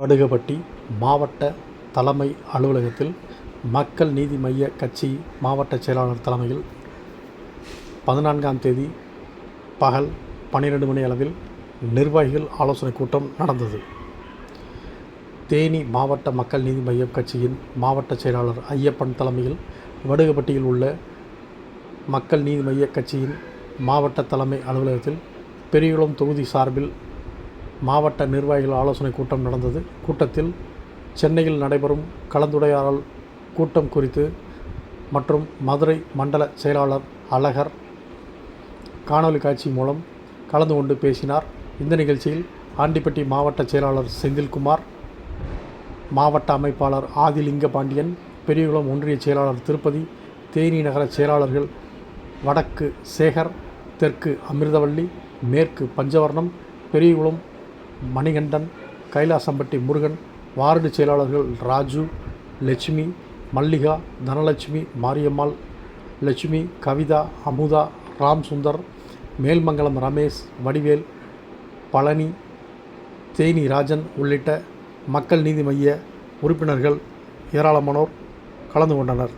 வடுகப்பட்டி மாவட்ட தலைமை அலுவலகத்தில் மக்கள் நீதி மய்ய கட்சி மாவட்ட செயலாளர் தலைமையில் பதினான்காம் தேதி பகல் பன்னிரெண்டு மணி அளவில் நிர்வாகிகள் ஆலோசனைக் கூட்டம் நடந்தது. தேனி மாவட்ட மக்கள் நீதி மய்ய கட்சியின் மாவட்ட செயலாளர் ஐயப்பன் தலைமையில் வடுகப்பட்டியில் உள்ள மக்கள் நீதி மைய கட்சியின் மாவட்ட தலைமை அலுவலகத்தில் பெரியகுளம் தொகுதி சார்பில் மாவட்ட நிர்வாகிகள் ஆலோசனை கூட்டம் நடந்தது. கூட்டத்தில் சென்னையில் நடைபெறும் கலந்துரையாடல் கூட்டம் குறித்து மற்றும் மதுரை மண்டல செயலாளர் அழகர் காணொலி காட்சி மூலம் கலந்து கொண்டு பேசினார். இந்த நிகழ்ச்சியில் ஆண்டிப்பட்டி மாவட்ட செயலாளர் செந்தில்குமார் மாவட்ட அமைப்பாளர் ஆதிலிங்க பாண்டியன் பெரியகுளம் ஒன்றிய செயலாளர் திருப்பதி தேனி நகர செயலாளர்கள் வடக்கு சேகர் தெற்கு அமிர்தவள்ளி மேற்கு பஞ்சவர்ணம் பெரியகுளம் மணிகண்டன் கைலாசம்பட்டி முருகன் வார்டு செயலாளர்கள் ராஜு லட்சுமி மல்லிகா தனலட்சுமி மாரியம்மாள் லட்சுமி கவிதா அமுதா ராம் சுந்தர் மேல்மங்கலம் ரமேஷ் வடிவேல் பழனி தேனி ராஜன் உள்ளிட்ட மக்கள் நீதி மைய உறுப்பினர்கள் ஏராளமானோர் கலந்து கொண்டனர்.